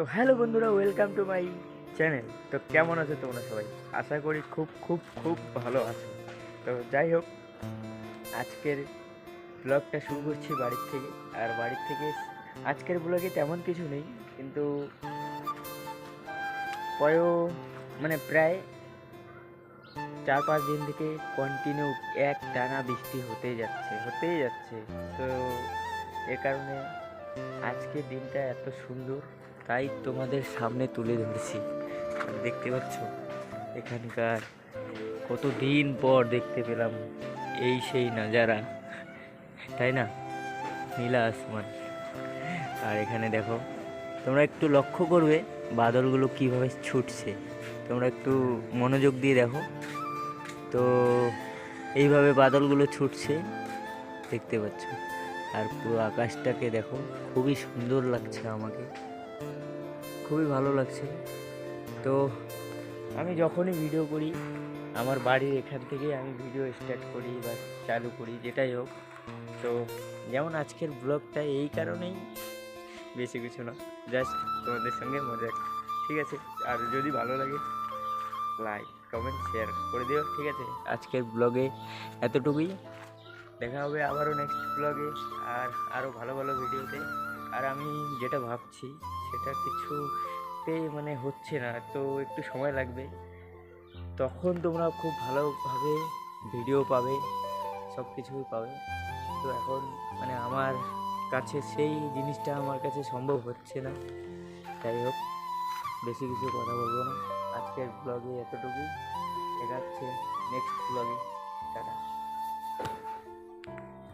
তো হ্যালো বন্ধুরা welcome to my channel তো কেমন আছো তোমরা সবাই? আশা করি খুব খুব খুব ভালো আছো। তো যাই হোক, আজকের ব্লগটা শুরু করছি বাড়ির থেকে। আর বাড়ির থেকে আজকের ব্লগে তেমন কিছু নেই, কিন্তু পরেও মানে প্রায় চার পাঁচ দিন থেকে কন্টিনিউ এক টানা বৃষ্টি হতেই যাচ্ছে হতেই যাচ্ছে। তো এ কারণে আজকের দিনটা এত সুন্দর। তাই তোমাদের সামনে তুলে ধরেছি। আর দেখতে পাচ্ছ, এখানকার কত দিন পর দেখতে পেলাম এই সেই নাজারা। তাই না? নীলা আসমান। আর এখানে দেখো, তোমরা একটু লক্ষ্য করবে বাদলগুলো কীভাবে ছুটছে। তোমরা একটু মনোযোগ দিয়ে দেখো। তো এইভাবে বাদলগুলো ছুটছে, দেখতে পাচ্ছ। আর পুরো আকাশটাকে দেখো, খুবই সুন্দর লাগছে আমাকে। খুবই ভালো লাগছে। তো আমি যখনই ভিডিও করি, আমার বাড়ির এখান থেকে আমি ভিডিও স্টার্ট করি বা চালু করি, যেটাই হোক। তো যেমন আজকের ব্লগটা এই কারণেই, বেশি কিছু না। জাস্ট তোমাদের সঙ্গে মজা ঠিক আছে? আর যদি ভালো লাগে লাইক কমেন্ট শেয়ার করে দিও, ঠিক আছে? আজকের ব্লগে এতটুকুই। দেখা হবে আবারও নেক্সট ব্লগে আর আরও ভালো ভালো ভিডিওতে আর আমি যেটা ভাবছি, সেটা কিছুতে মানে হচ্ছে না, তো একটু সময় লাগবে। তখন তোমরা খুব ভালোভাবে ভিডিও পাবে সব কিছুই পাবে। তো এখন মানে আমার কাছে সেই জিনিসটা আমার কাছে সম্ভব হচ্ছে না। যাই হোক, বেশি কিছু কথা বলব না। আজকের ব্লগে এতটুকুই। দেখা হচ্ছে নেক্সট ব্লগে টাটা।